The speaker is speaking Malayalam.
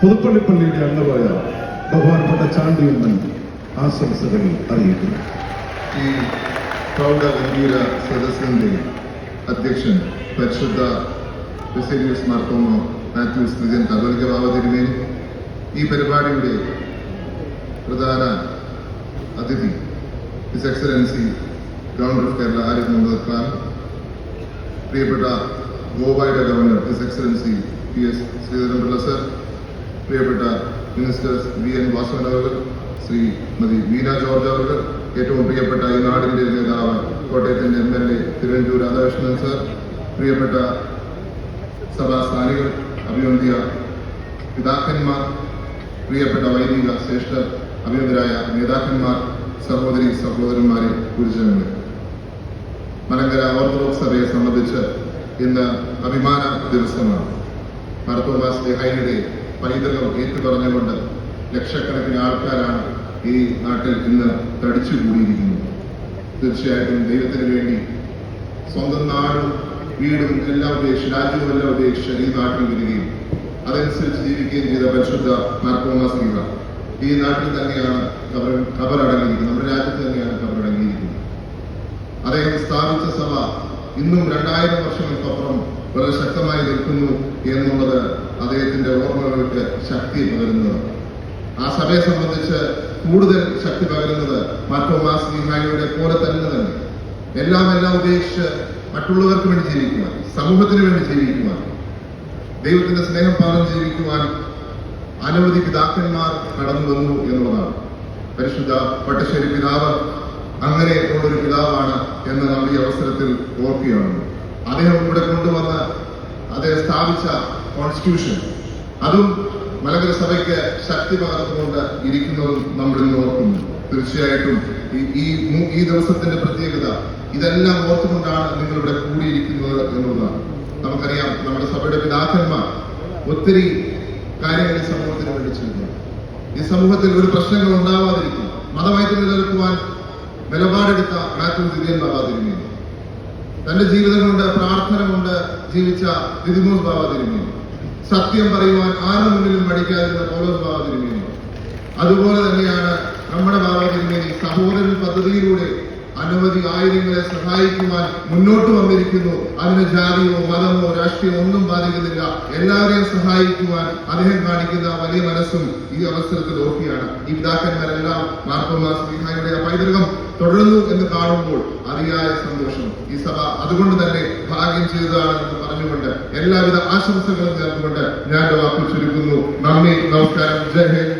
പുതുപ്പള്ളിപ്പള്ളിയുടെ അംഗമായ ബഹുമാനപ്പെട്ട ചാണ്ടിയമ്മൻ ആശംസകൾ അറിയിക്കുന്നു. ഈ പ്രൗഢ ഗംഭീര സദസ്സിന്റെ അധ്യക്ഷൻ പരിശുദ്ധ ബെസേലിയസ് മാർത്തോമോ മാത്യൂസ് വിജയൻ കത്തോലിക്ക ബാബ തിരുമേനി ഈ പരിപാടിയുടെ പ്രധാന അതിഥി his excellency governor of Kerala Arif Muhammad Khan പ്രിയപ്പെട്ട ഗോവയുടെ governor his excellency P S Sreedharan Pillai sir പ്രിയപ്പെട്ട മിനിസ്റ്റേഴ്സ് വി എൻ വാസവൻ അവർ ശ്രീമതി വീണ ജോർജ് അവർ ഏറ്റവും പ്രിയപ്പെട്ട ഈ നാടിന്റെ നേതാവ് കോട്ടയത്തിന്റെ M L A Thiruvanchoor Radhakrishnan sir പ്രിയപ്പെട്ട സഭാ സ്ഥാനികൾ അഭിനന്ദിയ പിതാക്കന്മാർ പ്രിയപ്പെട്ട വൈദിക ശ്രേഷ്ഠ അഭിനന്ദരായ നേതാക്കന്മാർ സഹോദരി സഹോദരന്മാരെ ഗുരുജനങ്ങളെ. മലങ്കര ഓർത്തഡോക്സ് സഭയെ സംബന്ധിച്ച് ഇന്ന് അഭിമാന ദിവസമാണ്. മാർത്തോമാസ് ദേഹായിയുടെ പൈതൃകം ഏറ്റുപറഞ്ഞുകൊണ്ട് ലക്ഷക്കണക്കിന് ആൾക്കാരാണ് ഈ നാട്ടിൽ ഇന്ന് തടിച്ചുകൂടിയിരിക്കുന്നത്. തീർച്ചയായിട്ടും ദൈവത്തിന് വേണ്ടി സ്വന്തം നാടും വീടും എല്ലാം ഉപേക്ഷിച്ച് രാജ്യവും എല്ലാം ഉപേക്ഷിച്ച് ഈ നാട്ടിൽ വരികയും അതനുസരിച്ച് ജീവിക്കുകയും ചെയ്ത പരിശുദ്ധ മാർത്തോമാസ് ലീഗ ഈ നാട്ടിൽ തന്നെയാണ് കബർ കബറടങ്ങിയിരിക്കുന്നത്. നമ്മുടെ രാജ്യത്ത് തന്നെയാണ് കബറടങ്ങിയിരിക്കുന്നത്. അദ്ദേഹം സ്ഥാപിച്ച സഭ ഇന്നും രണ്ടായിരം വർഷങ്ങൾക്കപ്പുറം വളരെ ശക്തമായി നിൽക്കുന്നു എന്നുള്ളത് അദ്ദേഹത്തിന്റെ ഓർമ്മകൾക്ക് ശക്തി പകരുന്നത്. ആ സഭയെ സംബന്ധിച്ച് കൂടുതൽ ശക്തി പകരുന്നത് മാറ്റോമാസ് നിഹായുടെ പോലെ തന്നെ തന്നെ. എല്ലാം എല്ലാം ഉപേക്ഷിച്ച് മറ്റുള്ളവർക്ക് വേണ്ടി ജീവിക്കുവാൻ സമൂഹത്തിന് വേണ്ടി ജീവിക്കുവാൻ ദൈവത്തിന്റെ സ്നേഹം പാലം ജീവിക്കുവാൻ അനവധി പിതാക്കന്മാർ കടന്നു വന്നു എന്നുള്ളതാണ്. പരിശുദ്ധ പട്ടശ്ശേരി പിതാവ് അങ്ങനെ ഉള്ളൊരു പിതാവാണ് എന്ന് നമ്മൾ ഈ അവസരത്തിൽ ഓർക്കുകയാണ്. അദ്ദേഹം ഇവിടെ കൊണ്ടുവന്ന് സ്ഥാപിച്ച കോൺസ്റ്റിറ്റ്യൂഷൻ അതും മലങ്കര സഭയ്ക്ക് ശക്തി പകർന്നുകൊണ്ട് ഇരിക്കുന്നതും നമ്മൾ ഇന്ന് ഓർക്കുന്നു. തീർച്ചയായിട്ടും ഈ- ഈ ദിവസത്തിന്റെ പ്രത്യേകത ഇതെല്ലാം ഓർത്തുകൊണ്ടാണ് നിങ്ങൾ ഇവിടെ കൂടിയിരിക്കുന്നത് എന്നുള്ളതാണ്. നമുക്കറിയാം നമ്മുടെ സഭയുടെ പിതാക്കന്മാർ ഒത്തിരി കാര്യങ്ങൾ സമൂഹത്തിന് വേണ്ടി ചെയ്യുന്നു. ഈ സമൂഹത്തിൽ ഒരു പ്രശ്നങ്ങൾ ഉണ്ടാവാതിരിക്കും. മതമായിട്ട് നിലനിൽക്കുവാൻ നിലപാടെടുത്ത മാത്യു തിരിയൻ ബാബ തിരുമേനി തന്റെ ജീവിതം കൊണ്ട് പ്രാർത്ഥന ജീവിച്ച ദിദിമോസ് ബാബ തിരുമേനി. സത്യം പറയുവാൻ ആരുടെ മുന്നിലും മടിക്കാതിരുന്ന പോലോസ് ബാബ തിരുമേനി. അതുപോലെ തന്നെയാണ് നമ്മുടെ ബാബ തിരുമേനി സഹോദരൻ പദ്ധതിയിലൂടെ അനവധി ആയിരങ്ങളെ സഹായിക്കുവാൻ മുന്നോട്ട് വന്നിരിക്കുന്നു. അതിന് ജാതിയോ മതമോ രാഷ്ട്രീയമോ ഒന്നും ബാധിക്കുന്നില്ല. എല്ലാവരെയും സഹായിക്കുവാൻ അദ്ദേഹം കാണിക്കുന്ന വലിയ മനസ്സും ഈ അവസരത്തിൽ ഓർക്കുകയാണ് ഈ പിതാക്കന്മാരെല്ലാം മാർത്തോമാസ് വിഹായുടെ പൈതൃകം തുടരുന്നു എന്ന് കാണുമ്പോൾ അതിയായ സന്തോഷം. ഈ സഭ അതുകൊണ്ട് തന്നെ ഭാഗ്യം ചെയ്തതാണെന്ന് പറഞ്ഞുകൊണ്ട് എല്ലാവിധ ആശംസകളും നേർന്നുകൊണ്ട് ഞാൻ വാക്കു ചുരുക്കുന്നു നന്ദി നമസ്കാരം. ജയ് ഹിന്ദ്.